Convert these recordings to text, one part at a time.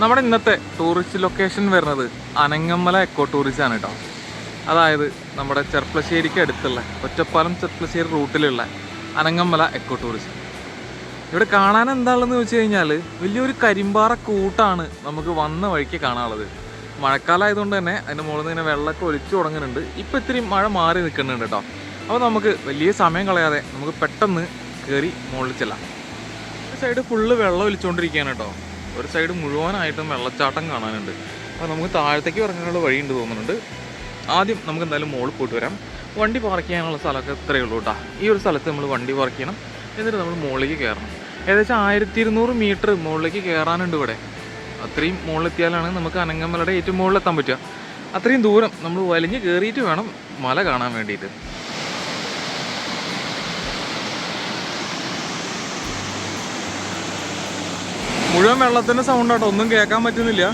നമ്മുടെ ഇന്നത്തെ tourist location വരുന്നത് അനങ്ങമ്മല എക്കോ ടൂറിസം ആണ് കേട്ടോ അതായത് നമ്മുടെ ചെർപ്പളശ്ശേരിക്ക് അടുത്തുള്ള ഒറ്റപ്പാലം ചെർപ്പളശ്ശേരി റൂട്ടിലുള്ള അനങ്ങമ്മല എക്കോ ടൂറിസം ഇവിടെ കാണാൻ എന്താണെന്ന് വെച്ച് കഴിഞ്ഞാൽ വലിയൊരു കരിമ്പാറ കൂട്ടാണ് നമുക്ക് വന്ന വഴിക്ക് കാണാനുള്ളത്. മഴക്കാലമായതുകൊണ്ട് തന്നെ അതിന്റെ മുകളിൽ നിന്ന് ഇങ്ങനെ വെള്ളമൊക്കെ ഒലിച്ചു തുടങ്ങുന്നുണ്ട്. ഇപ്പോൾ ഇത്തിരി മഴ മാറി നിൽക്കുന്നുണ്ട് കേട്ടോ അപ്പോൾ നമുക്ക് വലിയ സമയം കളയാതെ നമുക്ക് പെട്ടെന്ന് കയറി മുകളിൽ ചെല്ലാം. സൈഡ് ഫുള്ള് വെള്ളം ഒലിച്ചുകൊണ്ടിരിക്കുകയാണ് കേട്ടോ ഒരു സൈഡ് മുഴുവനായിട്ടും വെള്ളച്ചാട്ടം കാണാനുണ്ട്. അപ്പോൾ നമുക്ക് താഴത്തേക്ക് ഇറങ്ങാനുള്ള വഴിയുണ്ട് തോന്നുന്നുണ്ട്. ആദ്യം നമുക്ക് എന്തായാലും മുകളിൽ പോയിട്ട് വരാം. വണ്ടി പാർക്ക് ചെയ്യാനുള്ള സ്ഥലമൊക്കെ ഇത്രയേ ഉള്ളൂ കേട്ടോ ഈ ഒരു സ്ഥലത്ത് നമ്മൾ വണ്ടി പാർക്ക് ചെയ്യണം. എന്നിട്ട് നമ്മൾ മുകളിലേക്ക് കയറണം. ഏകദേശം ആയിരത്തി ഇരുന്നൂറ് മീറ്റർ മുകളിലേക്ക് കയറാനുണ്ട് ഇവിടെ. അത്രയും മുകളിലെത്തിയാലാണ് നമുക്ക് അനങ്ങമലയുടെ ഏറ്റവും മുകളിലെത്താൻ പറ്റുക. അത്രയും ദൂരം നമ്മൾ വലിഞ്ഞ് കയറിയിട്ട് വേണം മല കാണാൻ വേണ്ടിയിട്ട്. മുഴുവൻ വെള്ളത്തിന്റെ സൗണ്ട് ആട്ടോ. ഒന്നും കേൾക്കാൻ പറ്റുന്നില്ല.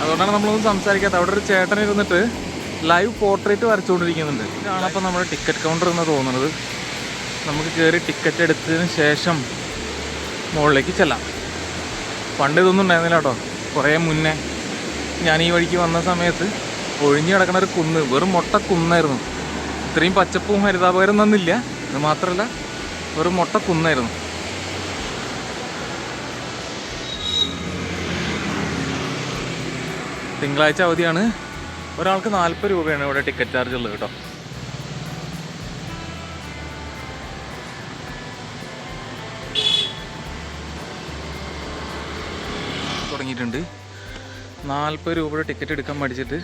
അതുകൊണ്ടാണ് നമ്മളൊന്നും സംസാരിക്കാത്ത. അവിടെ ഒരു ചേട്ടൻ ഇരുന്നിട്ട് ലൈവ് പോർട്രേറ്റ് വരച്ചുകൊണ്ടിരിക്കുന്നുണ്ട്. ഇതാണ് അപ്പോൾ നമ്മുടെ ടിക്കറ്റ് കൗണ്ടർ എന്ന് തോന്നുന്നത്. നമുക്ക് കയറി ടിക്കറ്റ് എടുത്തതിന് ശേഷം മുകളിലേക്ക് ചെല്ലാം. പണ്ട് ഇതൊന്നും ഉണ്ടായിരുന്നില്ല കേട്ടോ. കുറേ മുന്നേ ഞാൻ ഈ വഴിക്ക് വന്ന സമയത്ത് ഒഴിഞ്ഞു കിടക്കുന്ന ഒരു കുന്ന് വെറും മുട്ട കുന്നായിരുന്നു. ഇത്രയും പച്ചപ്പും ഹരിതാപകരം തന്നില്ല. അത് മാത്രമല്ല വെറും മുട്ട കുന്നായിരുന്നു. തിങ്കളാഴ്ച അവധിയാണ്. ഒരാൾക്ക് നാൽപ്പത് രൂപയാണ് ഇവിടെ ടിക്കറ്റ് ചാർജ് ഉള്ളത് കേട്ടോ. തുടങ്ങിയിട്ടുണ്ട്. നാൽപ്പത് രൂപയുടെ ടിക്കറ്റ് എടുക്കാൻ പഠിച്ചിട്ട്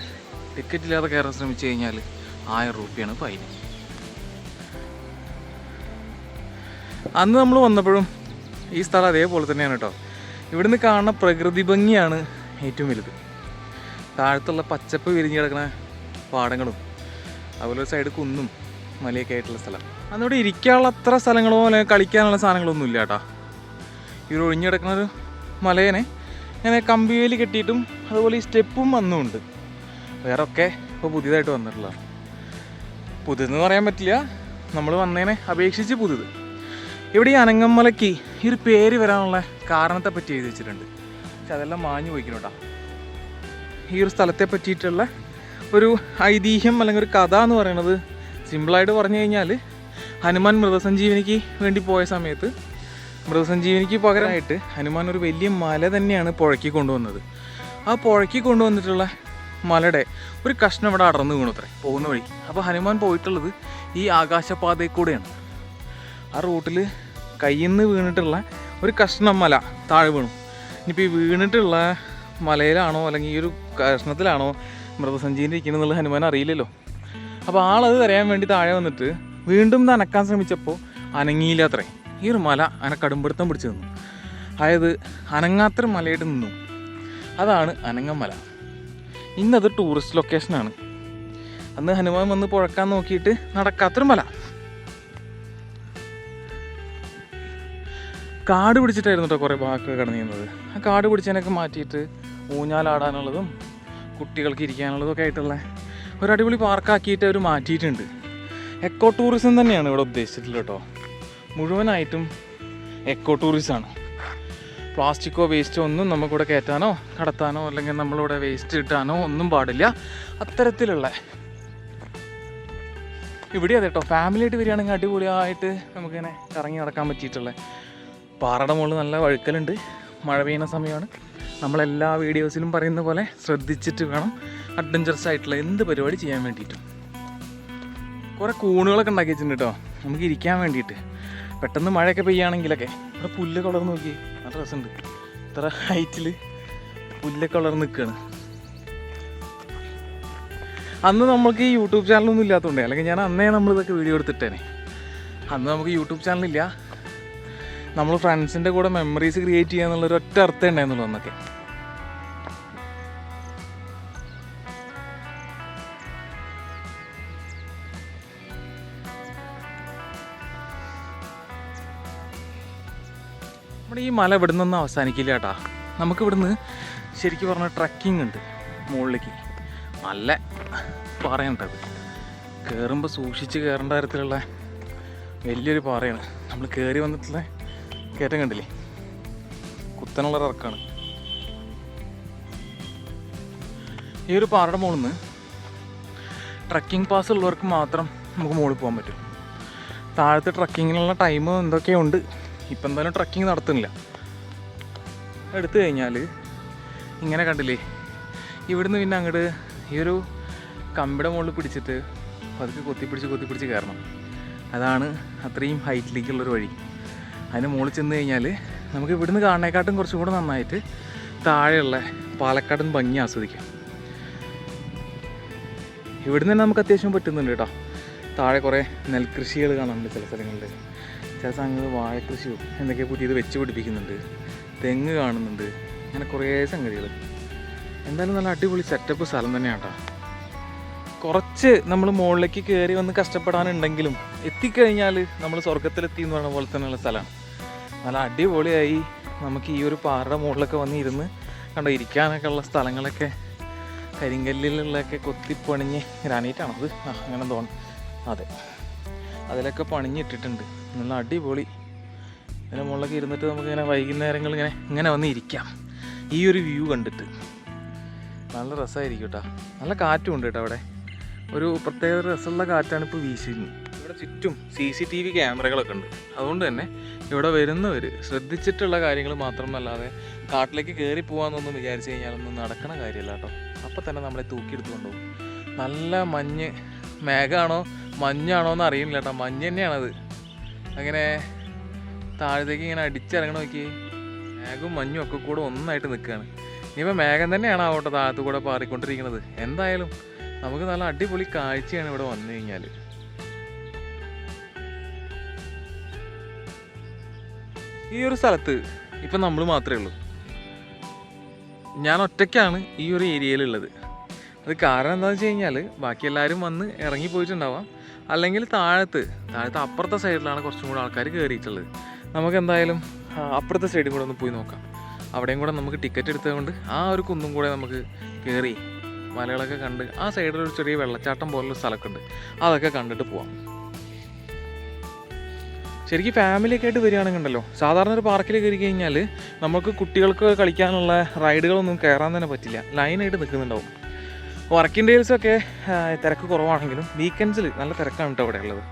ടിക്കറ്റ് ഇല്ലാതെ കയറാൻ ശ്രമിച്ചു കഴിഞ്ഞാൽ ആയിരം രൂപയാണ് ഫൈൻ അന്ന് നമ്മൾ വന്നപ്പോഴും ഈ സ്ഥലം അതേപോലെ തന്നെയാണ് കേട്ടോ. ഇവിടുന്ന് കാണുന്ന പ്രകൃതി ഭംഗിയാണ് ഏറ്റവും വലുത്. താഴത്തുള്ള പച്ചപ്പ് വിരിഞ്ഞ് കിടക്കുന്ന പാടങ്ങളും അതുപോലെ ഒരു സൈഡ് കുന്നും മലയൊക്കെ ആയിട്ടുള്ള സ്ഥലം. അന്നിവിടെ ഇരിക്കാനുള്ള അത്ര സ്ഥലങ്ങളോ അല്ലെങ്കിൽ കളിക്കാനുള്ള സാധനങ്ങളൊന്നും ഇല്ല കേട്ടോ ഇവർ ഒഴിഞ്ഞു കിടക്കുന്ന ഒരു മലേനെ ഇങ്ങനെ കമ്പിവേലി കെട്ടിയിട്ടും അതുപോലെ ഈ സ്റ്റെപ്പും വന്നുമുണ്ട്. വേറെ ഒക്കെ ഇപ്പോൾ പുതിയതായിട്ട് വന്നിട്ടുള്ളതാണ്. പുതിയതെന്ന് പറയാൻ പറ്റില്ല. നമ്മൾ വന്നതിനെ അപേക്ഷിച്ച് പുതിയത്. ഇവിടെ ഈ അനങ്ങമ്മലയ്ക്ക് ഈ ഒരു പേര് വരാനുള്ള കാരണത്തെ പറ്റി എഴുതി വെച്ചിട്ടുണ്ട്. പക്ഷെ അതെല്ലാം മാഞ്ഞു പോയിക്കണം കേട്ടോ ഈ ഒരു സ്ഥലത്തെ പറ്റിയിട്ടുള്ള ഒരു ഐതിഹ്യം അല്ലെങ്കിൽ ഒരു കഥ എന്ന് പറയുന്നത് സിമ്പിളായിട്ട് പറഞ്ഞു കഴിഞ്ഞാൽ ഹനുമാൻ മൃതസഞ്ജീവനിക്ക് വേണ്ടി പോയ സമയത്ത് മൃതസഞ്ജീവനിക്ക് പകരമായിട്ട് ഹനുമാൻ ഒരു വലിയ മല തന്നെയാണ് പുഴയ്ക്ക് കൊണ്ടുവന്നത്. ആ പുഴയ്ക്ക് കൊണ്ടുവന്നിട്ടുള്ള മലയുടെ ഒരു കഷ്ണം ഇവിടെ അടർന്നു വീണുത്രേ പോകുന്ന വഴി അപ്പോൾ ഹനുമാൻ പോയിട്ടുള്ളത് ഈ ആകാശപാതയിൽ കൂടെയാണ് ആ റൂട്ടിൽ കയ്യിൽ നിന്ന് വീണിട്ടുള്ള ഒരു കഷ്ണം മല താഴെ വീണു. ഇനിയിപ്പോൾ ഈ വീണിട്ടുള്ള മലയിലാണോ അല്ലെങ്കിൽ ഈ ഒരു കഷ്ണത്തിലാണോ മൃതസഞ്ജീവനി ഇരിക്കുന്നത് എന്നുള്ളത് ഹനുമാൻ അറിയില്ലല്ലോ. അപ്പോൾ ആളത് തരയാൻ വേണ്ടി താഴെ വന്നിട്ട് വീണ്ടും നനക്കാൻ ശ്രമിച്ചപ്പോൾ അനങ്ങിയില്ലാത്രേ. ഈ ഒരു മല അന കടുംപിടുത്തം പിടിച്ചു നിന്നു. അതായത് അനങ്ങാത്ര മലയായിട്ട് നിന്നു. അതാണ് അനങ്ങമല ഇന്നത് ടൂറിസ്റ്റ് ലൊക്കേഷനാണ് അന്ന് ഹനുമാൻ വന്ന് പുഴക്കാൻ നോക്കിയിട്ട് നടക്കാത്തൊരു മല. കാട് പിടിച്ചിട്ടായിരുന്നു കേട്ടോ കുറേ ഭാഗമൊക്കെ ചെയ്യുന്നത് ആ കാട് പിടിച്ചതിനൊക്കെ മാറ്റിയിട്ട് ഊഞ്ഞാലാടാനുള്ളതും കുട്ടികൾക്ക് ഇരിക്കാനുള്ളതും ഒക്കെ ആയിട്ടുള്ള ഒരു അടിപൊളി പാർക്കാക്കിയിട്ട് അവർ മാറ്റിയിട്ടുണ്ട്. എക്കോ ടൂറിസം തന്നെയാണ് ഇവിടെ ഉദ്ദേശിച്ചിട്ടുള്ളത് കേട്ടോ. മുഴുവനായിട്ടും എക്കോ ടൂറിസമാണ് പ്ലാസ്റ്റിക്കോ വേസ്റ്റോ ഒന്നും നമുക്കിവിടെ കയറ്റാനോ കടത്താനോ അല്ലെങ്കിൽ നമ്മളിവിടെ വേസ്റ്റ് ഇട്ടാനോ ഒന്നും പാടില്ല. അത്തരത്തിലുള്ള ഇവിടെ അതെ കേട്ടോ ഫാമിലി ആയിട്ട് വരികയാണെങ്കിൽ അടിപൊളിയായിട്ട് നമുക്കിങ്ങനെ ഇറങ്ങി നടക്കാൻ പറ്റിയിട്ടുള്ളത് പാറയുടെ മുകളിൽ നല്ല വഴുക്കലുണ്ട്. മഴ പെയ്യുന്ന സമയമാണ്. നമ്മളെല്ലാ വീഡിയോസിലും പറയുന്ന പോലെ ശ്രദ്ധിച്ചിട്ട് വേണം അഡ്വഞ്ചറസ് ആയിട്ടുള്ള എന്ത് പരിപാടി ചെയ്യാൻ വേണ്ടിയിട്ടും. കുറേ കൂണുകളൊക്കെ ഉണ്ടാക്കി വെച്ചിട്ടുണ്ട് കേട്ടോ നമുക്ക് ഇരിക്കാൻ വേണ്ടിയിട്ട്. പെട്ടെന്ന് മഴയൊക്കെ പെയ്യുകയാണെങ്കിലൊക്കെ ഇവിടെ പുല്ല് കളർന്ന് നോക്കി. നല്ല രസമുണ്ട്. ഇത്ര ഹൈറ്റിൽ പുല്ല് കളർന്ന് നിൽക്കുകയാണ് അന്ന് നമുക്ക് ഈ യൂട്യൂബ് ചാനലൊന്നും ഇല്ലാത്തതുകൊണ്ട് അല്ലെങ്കിൽ ഞാൻ അന്നേ നമ്മൾ ഇതൊക്കെ വീഡിയോ എടുത്തിട്ടേനെ. അന്ന് നമുക്ക് യൂട്യൂബ് ചാനലില്ല നമ്മൾ ഫ്രണ്ട്സിന്റെ കൂടെ മെമ്മറീസ് ക്രിയേറ്റ് ചെയ്യുക എന്നുള്ളൊരു ഒറ്റ അർത്ഥം ഉണ്ടായിരുന്നുള്ളൂ അന്നൊക്കെ. നമ്മുടെ ഈ മല ഇവിടെ നിന്നൊന്നും അവസാനിക്കില്ല കേട്ടാ നമുക്ക് ഇവിടുന്ന് ശരിക്കും പറഞ്ഞ ട്രക്കിംഗ് ഉണ്ട് മുകളിലേക്ക്. നല്ല പാറയുണ്ടത് കയറുമ്പോൾ സൂക്ഷിച്ച് കയറേണ്ട തരത്തിലുള്ള വലിയൊരു പാറയാണ്. നമ്മൾ കയറി വന്നിട്ടുള്ള കയറ്റം കണ്ടില്ലേ? കുത്തനുള്ള ഇറക്കാണ്. ഈ ഒരു പാറയുടെ മുകളിൽ നിന്ന് ട്രക്കിംഗ് പാസ് ഉള്ളവർക്ക് മാത്രം നമുക്ക് മുകളിൽ പോകാൻ പറ്റും. താഴത്തെ ട്രക്കിങ്ങിനുള്ള ടൈം എന്തൊക്കെയോ ഉണ്ട് ഇപ്പം എന്തായാലും ട്രക്കിംഗ് നടത്തുന്നില്ല. എടുത്തു കഴിഞ്ഞാൽ ഇങ്ങനെ കണ്ടില്ലേ ഇവിടുന്ന് പിന്നെ അങ്ങോട്ട് ഈ ഒരു കമ്പിയുടെ മുകളിൽ പിടിച്ചിട്ട് പതുക്കെ കൊത്തിപ്പിടിച്ച് കൊത്തിപ്പിടിച്ച് കയറണം. അതാണ് അത്രയും ഹൈറ്റിലേക്കുള്ളൊരു വഴി. അതിന് മുകളിൽ ചെന്ന് കഴിഞ്ഞാൽ നമുക്ക് ഇവിടുന്ന് കാണുന്നേക്കാട്ടും കുറച്ചും കൂടെ നന്നായിട്ട് താഴെയുള്ള പാലക്കാടൻ ഭംഗി ആസ്വദിക്കാം. ഇവിടുന്ന് തന്നെ നമുക്ക് അത്യാവശ്യം പറ്റുന്നുണ്ട് കേട്ടോ. താഴെ കുറേ നെൽകൃഷികൾ കാണാനുണ്ട് ചില സ്ഥലങ്ങളിൽ ചില സ്ഥലങ്ങളിൽ വാഴക്കൃഷിയോ എന്തൊക്കെ പുതിയത് വെച്ച് പിടിപ്പിക്കുന്നുണ്ട്. തെങ്ങ് കാണുന്നുണ്ട്. അങ്ങനെ കുറേ സംഗതികൾ എന്തായാലും നല്ല അടിപൊളി സെറ്റപ്പ് സ്ഥലം തന്നെയാണ് കേട്ടോ കുറച്ച് നമ്മൾ മുകളിലേക്ക് കയറി വന്ന് കഷ്ടപ്പെടാനുണ്ടെങ്കിലും എത്തിക്കഴിഞ്ഞാൽ നമ്മൾ സ്വർഗത്തിലെത്തി എന്ന് പറയുന്ന പോലെ തന്നെയുള്ള സ്ഥലമാണ് നല്ല അടിപൊളിയായി നമുക്ക് ഈ ഒരു പാറയുടെ മുകളിലൊക്കെ വന്ന് ഇരുന്ന് കണ്ടോ ഇരിക്കാനൊക്കെ ഉള്ള സ്ഥലങ്ങളൊക്കെ കരിങ്കല്ലിലുള്ളതൊക്കെ കൊത്തിപ്പണിഞ്ഞ് ഗ്രാനൈറ്റാണോ അത്? അങ്ങനെ തോന്നുന്നു. അതെ. അതിലൊക്കെ പണിഞ്ഞിട്ടിട്ടുണ്ട്. നല്ല അടിപൊളി. അതിന്റെ മുകളിലൊക്കെ ഇരുന്നിട്ട് നമുക്കിങ്ങനെ വൈകുന്നേരങ്ങൾ ഇങ്ങനെ ഇങ്ങനെ വന്ന് ഇരിക്കാം. ഈ ഒരു വ്യൂ കണ്ടിട്ട്. നല്ല രസമായിരിക്കും കേട്ടോ നല്ല കാറ്റും ഉണ്ട് കേട്ടോ അവിടെ. ഒരു പ്രത്യേക രസമുള്ള കാറ്റാണ് ഇപ്പോൾ വീശുന്നത്. ഇവിടെ ചുറ്റും സി സി ടി വി ക്യാമറകളൊക്കെ ഉണ്ട്. അതുകൊണ്ട് തന്നെ ഇവിടെ വരുന്നവർ ശ്രദ്ധിച്ചിട്ടുള്ള കാര്യങ്ങൾ മാത്രമല്ലാതെ കാട്ടിലേക്ക് കയറി പോകാമെന്നൊന്നും വിചാരിച്ചു കഴിഞ്ഞാലൊന്നും നടക്കണ കാര്യമല്ല കേട്ടോ അപ്പോൾ തന്നെ നമ്മളെ തൂക്കിയെടുത്ത് കൊണ്ടുപോകും നല്ല മഞ്ഞ് മേഘമാണോ മഞ്ഞാണോ എന്ന് അറിയുന്നില്ല കേട്ടോ മഞ്ഞ് തന്നെയാണത്. അങ്ങനെ താഴത്തേക്ക് ഇങ്ങനെ അടിച്ചിറങ്ങണ നോക്കി. മേഘവും മഞ്ഞും ഒക്കെ കൂടെ ഒന്നായിട്ട് നിൽക്കുകയാണ്. ഇനിയിപ്പോൾ മേഘം തന്നെയാണ് ആ ഓട്ടോ താഴത്തു കൂടെ പാറിക്കൊണ്ടിരിക്കുന്നത്? എന്തായാലും നമുക്ക് നല്ല അടിപൊളി കാഴ്ചയാണ് ഇവിടെ വന്നു കഴിഞ്ഞാൽ ഈ ഒരു സ്ഥലത്ത് ഇപ്പം നമ്മൾ മാത്രമേ ഉള്ളൂ. ഞാൻ ഒറ്റയ്ക്കാണ് ഈ ഒരു ഏരിയയിലുള്ളത്. അത് കാരണം എന്താണെന്ന് വെച്ച് കഴിഞ്ഞാൽ ബാക്കി എല്ലാവരും വന്ന് ഇറങ്ങി പോയിട്ടുണ്ടാവാം. അല്ലെങ്കിൽ താഴത്ത് താഴത്ത് അപ്പുറത്തെ സൈഡിലാണ് കുറച്ചും കൂടെ ആൾക്കാർ കയറിയിട്ടുള്ളത് നമുക്ക് എന്തായാലും അപ്പുറത്തെ സൈഡിൽ കൂടെ ഒന്ന് പോയി നോക്കാം. അവിടെയും കൂടെ നമുക്ക് ടിക്കറ്റ് എടുത്തതുകൊണ്ട് ആ ഒരു കുന്നും കൂടെ നമുക്ക് കയറി മലകളൊക്കെ കണ്ട് ആ സൈഡിൽ ഒരു ചെറിയ വെള്ളച്ചാട്ടം പോലുള്ള സ്ഥലമൊക്കെ ഉണ്ട് അതൊക്കെ കണ്ടിട്ട് പോവാം. ശരിക്കും ഫാമിലിയൊക്കെ ആയിട്ട് വരികയാണെങ്കിൽ ഉണ്ടല്ലോ സാധാരണ ഒരു പാർക്കിൽ കയറി കഴിഞ്ഞാൽ നമുക്ക് കുട്ടികൾക്ക് കളിക്കാനുള്ള റൈഡുകളൊന്നും കയറാൻ തന്നെ പറ്റില്ല. ലൈനായിട്ട് നിൽക്കുന്നുണ്ടാവും. വർക്കിംഗ് ഡേയ്സൊക്കെ തിരക്ക് കുറവാണെങ്കിലും വീക്കെൻഡ്സിൽ നല്ല തിരക്കാണ് കേട്ടോ അവിടെ ഉള്ളത്.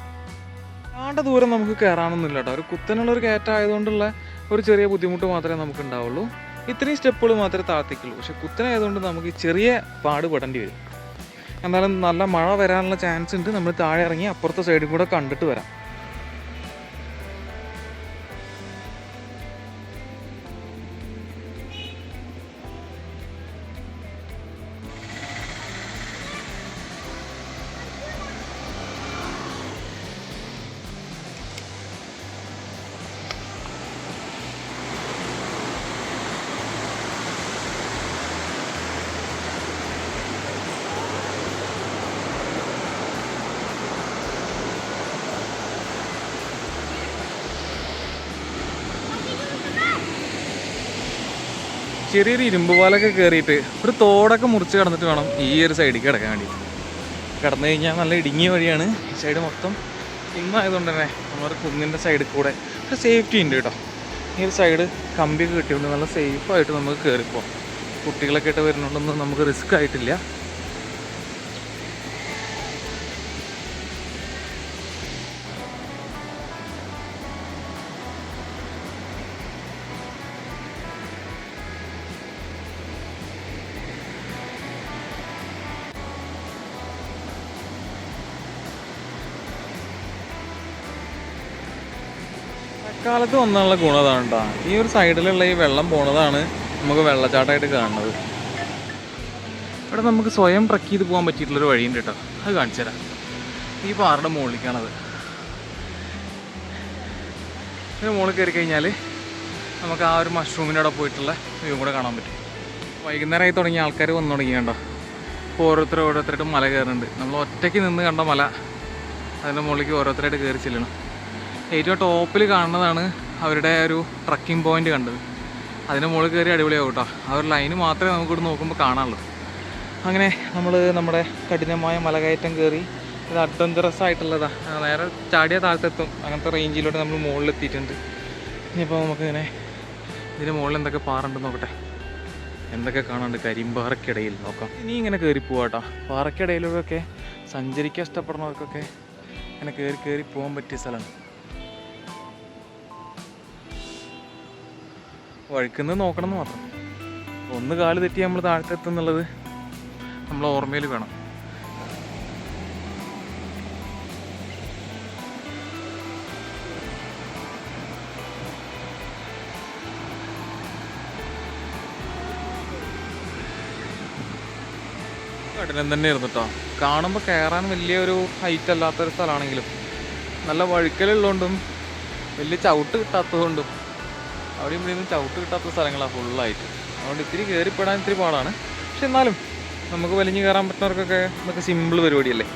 ആണ്ട ദൂരം നമുക്ക് കയറാനൊന്നുമില്ല കേട്ടോ. ഒരു കുത്തനുള്ള ഒരു കയറ്റമായതുകൊണ്ടുള്ള ഒരു ചെറിയ ബുദ്ധിമുട്ട് മാത്രമേ നമുക്ക് ഉണ്ടാവുള്ളൂ. ഇത്രയും സ്റ്റെപ്പുകൾ മാത്രമേ താഴ്ത്തിക്കുള്ളൂ പക്ഷെ കുത്തനായതുകൊണ്ട് നമുക്ക് ചെറിയ പാട് പെടേണ്ടി വരും. എന്നാലും നല്ല മഴ വരാനുള്ള ചാൻസ് ഉണ്ട്. നമ്മൾ താഴെ ഇറങ്ങി അപ്പുറത്തെ സൈഡിൽ കൂടെ കണ്ടിട്ട് വരാം. ചെറിയൊരു ഇരുമ്പ് പാലൊക്കെ കയറിയിട്ട് ഒരു തോടൊക്കെ മുറിച്ച് കടന്നിട്ട് വേണം ഈ ഒരു സൈഡിൽ കിടക്കാൻ വേണ്ടിയിട്ട് കിടന്നു കഴിഞ്ഞാൽ നല്ല ഇടുങ്ങിയ വഴിയാണ്. ഈ സൈഡ് മൊത്തം ഇന്നായതുകൊണ്ട് തന്നെ നമ്മുടെ കുന്നിന്റെ സൈഡിൽ കൂടെ ഒരു സേഫ്റ്റി ഉണ്ട് കേട്ടോ. ഈ ഒരു സൈഡ് കമ്പിയൊക്കെ കിട്ടിയതുകൊണ്ട് നല്ല സേഫായിട്ട് നമുക്ക് കയറിപ്പോവാം കുട്ടികളൊക്കെ ആയിട്ട് വരുന്നുണ്ടൊന്നും നമുക്ക് റിസ്ക് ആയിട്ടില്ല. കാലത്ത് വന്നുള്ള ഗുണം അതാണ് കേട്ടോ ഈ ഒരു സൈഡിലുള്ള ഈ വെള്ളം പോണതാണ് നമുക്ക് വെള്ളച്ചാട്ടമായിട്ട് കാണുന്നത്. ഇവിടെ നമുക്ക് സ്വയം ട്രക്ക് ചെയ്ത് പോകാൻ പറ്റിയിട്ടുള്ളൊരു വഴിയുണ്ട് കേട്ടോ. അത് കാണിച്ചു തരാം. ഈ പാറയുടെ മുകളിലേക്കാണത്. ഇതിന് മുകളിൽ കയറി കഴിഞ്ഞാൽ നമുക്ക് ആ ഒരു മഷ്റൂമിന്റെ അവിടെ പോയിട്ടുള്ള വ്യൂ കൂടെ കാണാൻ പറ്റും. വൈകുന്നേരമായി തുടങ്ങിയ ആൾക്കാർ വന്നു തുടങ്ങി കണ്ടോ ഇപ്പോൾ ഓരോരുത്തർ ഓരോരുത്തരായിട്ട് മല കയറുന്നുണ്ട്. നമ്മൾ ഒറ്റയ്ക്ക് നിന്ന് കണ്ട മല അതിന്റെ മുകളിലേക്ക് ഓരോരുത്തരായിട്ട് കയറി ചെല്ലണം. ഏറ്റവും ടോപ്പിൽ കാണുന്നതാണ് അവരുടെ ഒരു ട്രക്കിംഗ് പോയിന്റ് കണ്ടത്. അതിന് മുകളിൽ കയറി അടിപൊളിയാവും കേട്ടോ. ആ ഒരു ലൈന് മാത്രമേ നമുക്ക് ഇവിടെ നോക്കുമ്പോൾ കാണാനുള്ളൂ. അങ്ങനെ നമ്മൾ നമ്മുടെ കഠിനമായ മലകയറ്റം കയറി ഇത് അഡ്വഞ്ചറസ് ആയിട്ടുള്ളതാണ് നേരെ ചാടിയ താഴത്തെത്തും. അങ്ങനത്തെ റേഞ്ചിലോട്ട് നമ്മൾ മുകളിൽ മുകളിലെത്തിയിട്ടുണ്ട്. ഇനിയിപ്പോൾ നമുക്കിങ്ങനെ ഇതിന് മുകളിൽ എന്തൊക്കെ പാറുണ്ടെന്ന് നോക്കട്ടെ. എന്തൊക്കെ കാണാണ്ട് കരിമ്പാറക്കിടയിൽ നോക്കാം. ഇനി ഇങ്ങനെ കയറി പോവാട്ടോ പാറക്കിടയിലൂടെയൊക്കെ സഞ്ചരിക്കാൻ ഇഷ്ടപ്പെടുന്നവർക്കൊക്കെ ഇങ്ങനെ കയറി കയറി പോകാൻ പറ്റിയ സ്ഥലമാണ്. വഴുക്കുന്നത് നോക്കണം എന്ന് മാത്രം. ഒന്ന് കാൽ തെറ്റി നമ്മൾ താഴത്തെത്തുന്നുള്ളത് നമ്മൾ ഓർമ്മയിൽ വേണം. കഠിനം തന്നെയായിരുന്നു കേട്ടോ കാണുമ്പോൾ കയറാൻ വലിയൊരു ഹൈറ്റ് അല്ലാത്തൊരു സ്ഥലമാണെങ്കിലും നല്ല വഴുക്കലുള്ളതുകൊണ്ടും വലിയ ചവിട്ട് കിട്ടാത്തതുകൊണ്ടും അവിടെ ഇവിടെ ഒന്നും ചവിട്ട് കിട്ടാത്ത സ്ഥലങ്ങളാണ് ഫുള്ളായിട്ട് അതുകൊണ്ട് ഇത്തിരി കയറിപ്പെടാൻ ഇത്തിരി പാടാണ്. പക്ഷെ എന്നാലും നമുക്ക് വലിഞ്ഞു കയറാൻ പറ്റുന്നവർക്കൊക്കെ ഇതൊക്കെ സിമ്പിൾ പരിപാടിയല്ലേ?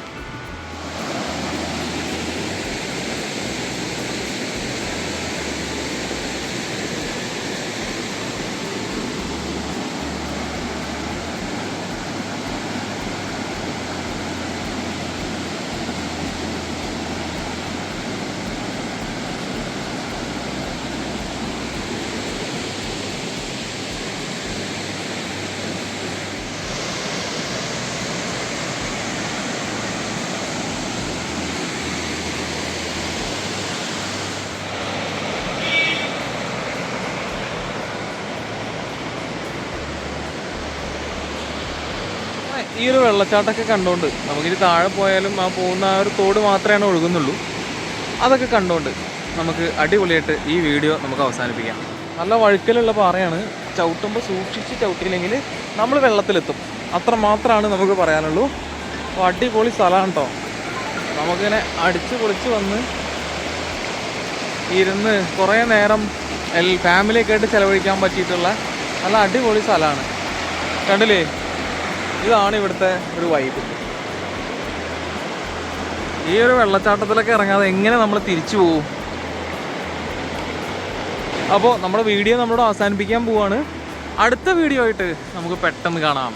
ഈ ഒരു വെള്ളച്ചാട്ടമൊക്കെ കണ്ടുകൊണ്ട് നമുക്കിനി താഴെ പോയാലും ആ പോകുന്ന ആ ഒരു തോട് മാത്രമേ ഒഴുകുന്നുള്ളൂ. അതൊക്കെ കണ്ടുകൊണ്ട് നമുക്ക് അടിപൊളിയായിട്ട് ഈ വീഡിയോ നമുക്ക് അവസാനിപ്പിക്കാം. നല്ല വഴുക്കലുള്ള പാറയാണ്. ചവിട്ടുമ്പോൾ സൂക്ഷിച്ച് ചവിട്ടിയില്ലെങ്കിൽ നമ്മൾ വെള്ളത്തിലെത്തും. അത്ര മാത്രമാണ് നമുക്ക് പറയാനുള്ളൂ. അപ്പോൾ അടിപൊളി സ്ഥലമാണ് കേട്ടോ നമുക്കിങ്ങനെ അടിച്ച് പൊളിച്ച് വന്ന് ഇരുന്ന് കുറേ നേരം ഫാമിലിയൊക്കെ ആയിട്ട് ചിലവഴിക്കാൻ പറ്റിയിട്ടുള്ള നല്ല അടിപൊളി സ്ഥലമാണ്. കണ്ടില്ലേ? ഇതാണ് ഇവിടുത്തെ ഒരു വൈബ് ഈ ഒരു വെള്ളച്ചാട്ടത്തിലൊക്കെ ഇറങ്ങാതെ എങ്ങനെ നമ്മൾ തിരിച്ചു പോകും അപ്പോൾ നമ്മുടെ വീഡിയോ നമ്മളോട് അവസാനിപ്പിക്കാൻ പോവാണ്. അടുത്ത വീഡിയോ ആയിട്ട് നമുക്ക് പെട്ടെന്ന് കാണാം.